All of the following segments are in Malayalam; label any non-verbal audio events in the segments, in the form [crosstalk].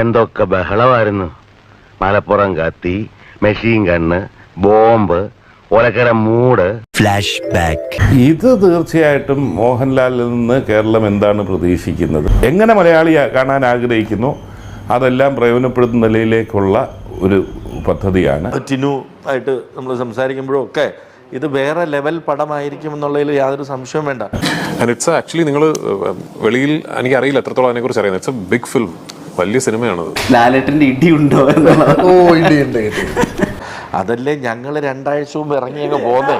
എന്തൊക്കെ ബഹളമായിരുന്നു. മലപ്പുറം കത്തി മെഷീൻ കണ്ണ് ബോംബ് ഒലക്കര മൂട്. ഫ്ലാഷ് ബാക്ക് ഇത് തീർച്ചയായിട്ടും മോഹൻലാലിൽ നിന്ന് കേരളം എന്താണ് പ്രതീക്ഷിക്കുന്നത്? എങ്ങനെ മലയാളി കാണാൻ ആഗ്രഹിക്കുന്നു? അതെല്ലാം പ്രയോജനപ്പെടുത്തുന്ന നിലയിലേക്കുള്ള ഒരു പദ്ധതിയാണ്. ടിനു ആയിട്ട് നമ്മൾ സംസാരിക്കുമ്പോഴും ഒക്കെ ഇത് വേറെ ലെവൽ പടമായിരിക്കും എന്നുള്ളതിൽ യാതൊരു സംശയവും വേണ്ട. ആൻഡ് ഇറ്റ്സ് ആക്ച്വലി നിങ്ങൾ വെളിയിൽ എനിക്ക് അറിയില്ല എത്രത്തോളം അതിനെക്കുറിച്ച് അറിയുന്നത്. ഇറ്റ്സ് എ ബിഗ് ഫിലിം വലിയ സിനിമയാണത്. ലാലേട്ടന്റെ ഇടി ഉണ്ടോ ഓ ഇടി ഉണ്ട്. അതല്ലേ ഞങ്ങൾ രണ്ടാഴ്ച മുമ്പ് ഇറങ്ങി അങ്ങ് പോന്നേ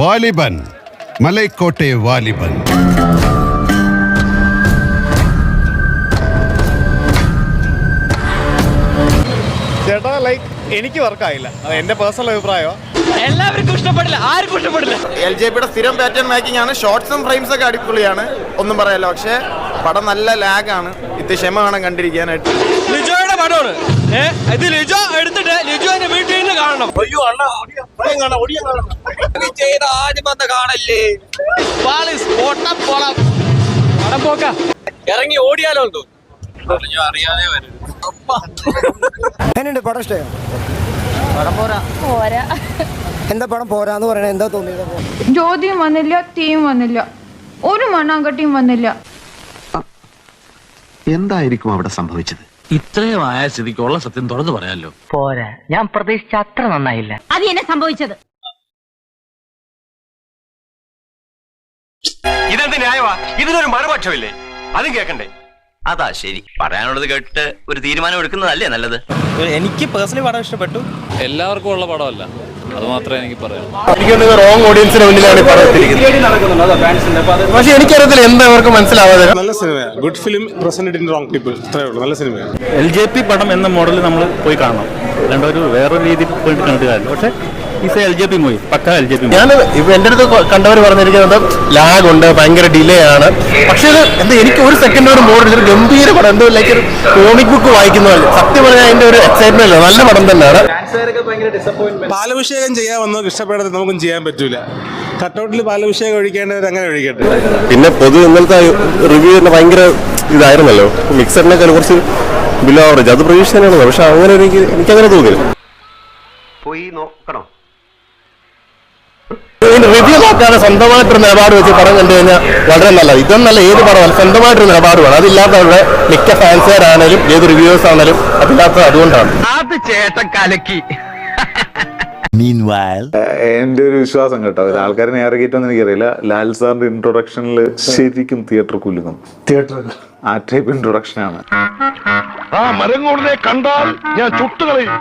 വാലിബൻ മലൈക്കോട്ടെ വാലിബൻ. ചേട്ടാ ലൈക്ക് എനിക്ക് വർക്കായില്ല അത് എന്റെ പേഴ്സണൽ അഭിപ്രായം എൽ ജെ പിയുടെ സ്ഥിരം പാറ്റേൺ മേക്കിംഗ് ആണ്. ഷോർട്സും ഫ്രെയിംസ് ഒക്കെ അടിപൊളിയാണ്. ഒന്നും പറയാല്ല. പക്ഷെ പടം നല്ല ലാഗാണ് ഇത് ക്ഷമ വേണം കണ്ടിരിക്കാനായിട്ട്. ലിജോയുടെ പടമാണ്. ഇത് ലിജോ എടുത്തിട്ട് ലിജോന്റെ വീട്ടിൽ നിന്ന് കാണണം. അയ്യോ അണ്ണ ചെയ്ത ആദ്യം വന്ന കാണല്ലേ? പടം. പോക്ക. ഇറങ്ങി ഓടിയാലോ എന്ന് അറിയാതെ വരും എന്നുണ്ട് പടം പോരാ. എന്താ പടം പോരാന്ന് പറയണേ? എന്താ തോന്നിയത്? ജ്യോതിയും വന്നില്ല തീയും വന്നില്ല. ഒരു മണ്ണാങ്കട്ടിയും വന്നില്ല. എന്തായിരിക്കും അവിടെ സംഭവിച്ചത്? ഇത്രയും ആയ സ്ഥിതിക്കുള്ള സത്യം തുറന്നു പറയാലോ. പോരാ. ഞാൻ പ്രതീക്ഷിച്ച അത്ര നന്നായില്ല. അത് എന്നെ സംഭവിച്ചത്. ഇതെന്ത് ന്യായമാ? ഇതിനൊരു മറുപക്ഷമില്ലേ? അതും കേക്കണ്ടേ? അതാ ശരി. പറയാനുള്ളത് കേട്ട് ഒരു തീരുമാനം എടുക്കുന്നതല്ലേ നല്ലത്? എനിക്ക് പേഴ്സണലി പടം ഇഷ്ടപ്പെട്ടു. എല്ലാവർക്കും ഉള്ള പടമല്ല. അത് മാത്രമേ എനിക്ക് പറയാം എനിക്ക് റോങ് ഓഡിയൻസിന് മുന്നിലാണ് പക്ഷെ എനിക്കറിയത്തില്ല എന്താ അവർക്ക് മനസ്സിലാവാതെ. നല്ല സിനിമയാണ്. Good film present in wrong people ഇത്രേ ഉള്ളൂ. നല്ല സിനിമയാണ്. എൽ ജെ പി പടം എന്ന മോഡൽ നമ്മൾ പോയി കാണണം. അല്ലാണ്ട് ഒരു വേറൊരു രീതിയിൽ പോയിട്ട് കണ്ടിട്ട് കാര്യം പക്ഷേ എൽ ജെ പി മൂവി പക്ക എൽ ജെ പി ഞാൻ ഇപ്പൊ എന്റെ അടുത്ത് കണ്ടവർ പറഞ്ഞിരിക്കുന്നത് ലാഗ് ഉണ്ട് ഭയങ്കര ഡിലേ ആണ്. പക്ഷേ ഇത് എന്താ എനിക്ക് ഒരു സെക്കൻഡ് ഒരു മോഡ് ഒരു ഗംഭീര പടം. എന്തോ ലൈക്ക് ഒരു കോമിക് ബുക്ക് വായിക്കുന്ന പോലെ. സത്യം പറഞ്ഞാൽ അതിന്റെ ഒരു എക്സൈറ്റ്മെന്റ് നല്ല പടം തന്നെയാണ്. പാലഭിഷേകം ചെയ്യാൻ ഇഷ്ടപ്പെടാതെ നമുക്കും ചെയ്യാൻ പറ്റൂല. കട്ടൗട്ടിൽ പാലഭിഷേകം ഒഴിക്കേണ്ടവർ അങ്ങനെ ഒഴിക്കട്ടെ. പിന്നെ പൊതു ഇന്നലത്തെ റിവ്യൂ തന്നെ ഭയങ്കര ഇതായിരുന്നല്ലോ. മിക്സറിനൊക്കെ കുറച്ച് ബിലോ ആവറേജ് അത് പ്രതീക്ഷ തന്നെയാണ് പക്ഷെ അങ്ങനെ എനിക്ക് എനിക്കങ്ങനെ തോന്നിയില്ല. പോയി നോക്കണോ. റിവ്യൂ നോക്കാതെ സ്വന്തമായിട്ടൊരു നിലപാട് വെച്ച് പടം കണ്ടു കഴിഞ്ഞാൽ വളരെ നല്ലത്. ഇതൊന്നല്ല ഏത് പടമല്ല സ്വന്തമായിട്ടൊരു നിലപാട് വേണം അതില്ലാത്തവരുടെ മിക്ക ഫാൻസുകാരാണേലും ഏത് റിവ്യൂസ് ആണേലും അതില്ലാത്തത് അതുകൊണ്ടാണ്. അത് ചേട്ടൻ കലക്കി. എന്റെ ഒരു വിശ്വാസം കേട്ടോ. ആൾക്കാരനെ ആൾക്കാരെ നേരെ കയറ്റൊന്നും എനിക്കറിയില്ല. ലാൽ സാറിന്റെ ഇൻട്രൊഡക്ഷനിൽ ശരിക്കും തിയേറ്റർ കുലുങ്ങും. തിയേറ്റർ ആ ടൈപ്പ് ഇൻട്രൊഡക്ഷൻ ആണ്. ആ മരം കൂടുതലെ കണ്ടാൽ ഞാൻ ചുട്ടുകളയും.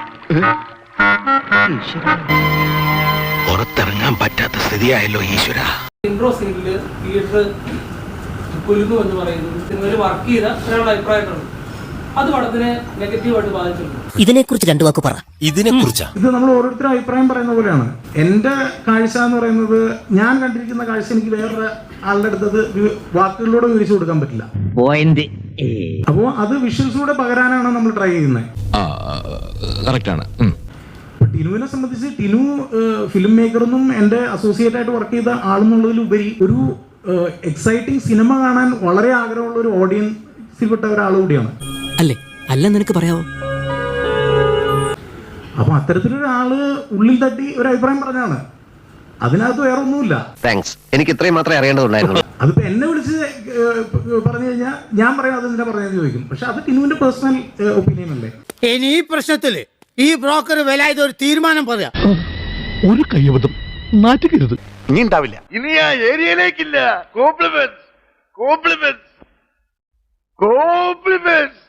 പുറത്തിറങ്ങാൻ പറ്റാത്ത സ്ഥിതിയായല്ലോ ഈശ്വര. ഇൻട്രോ സീനിൽ തിയേറ്റർ കുലുങ്ങു എന്ന് പറയുന്നത് സിനിമയിൽ വർക്ക് ചെയ്ത ഒരാളുടെ അഭിപ്രായമാണ്. അത് പടത്തിനെ നെഗറ്റീവായിട്ട് ബാധിച്ചിട്ടുണ്ട്. ഇതിനെക്കുറിച്ച് രണ്ടു വാക്ക് പറ. ഇതിനെ കുറിച്ച് ഇത് നമ്മൾ ഓരോരുത്തരും അഭിപ്രായം പറയുന്ന പോലെയാണ്. എന്റെ കാഴ്ച എന്ന് പറയുന്നത് ഞാൻ കണ്ടിരിക്കുന്ന കാഴ്ച എനിക്ക് വേറെ ആളുടെ അടുത്തത് വാക്കുകളിലൂടെ വിവരിച്ചു കൊടുക്കാൻ പറ്റില്ല. പോയിന്റ് അപ്പോൾ അത് വിഷ്വൽസിലൂടെ പകരാനാണ് നമ്മൾ ട്രൈ ചെയ്യുന്നത്. കറക്റ്റ് ആണ്. ടിനുവിനെ സംബന്ധിച്ച് ടിനു ഫിലിം മേക്കറൊന്നും എന്റെ അസോസിയേറ്റ് ആയിട്ട് വർക്ക് ചെയ്ത ആളെന്നുള്ളതിലുപരി ഒരു എക്സൈറ്റിംഗ് സിനിമ കാണാൻ വളരെ ആഗ്രഹമുള്ള ഒരു ഓഡിയൻസിൽ പെട്ട ഒരാൾ കൂടിയാണ്. അല്ലേ? അല്ല നിനക്ക് പറയാവോ? അപ്പൊ അത്തരത്തിലൊരാൾ ഉള്ളിൽ തട്ടി ഒരു അഭിപ്രായം പറഞ്ഞാണ് അതിനകത്ത് വേറെ ഒന്നുമില്ല താങ്ക്സ് എനിക്ക് ഇത്രയും മാത്രമേ അറിയേണ്ടതുണ്ടായിരുന്നു [laughs] അതിപ്പോ എന്നെ വിളിച്ച് പറഞ്ഞു കഴിഞ്ഞാൽ ഞാൻ പറയാം അത് എന്തിനാ പറഞ്ഞതെന്ന് ചോദിക്കും. പക്ഷെ അത് ടിനുവിന്റെ പേഴ്സണൽ ഒപ്പീനിയൻ അല്ലേ? ഇനി ഈ പ്രശ്നത്തിൽ ഈ ബ്രോക്കർ വില ഒരു തീരുമാനം പറയാം. ഒരു കയ്യബദ്ധം. നാറ്റുകരുത് ഇനി ഉണ്ടാവില്ല. ഇനി ആ ഏരിയയിലേക്കില്ല. Compliment compliment compliments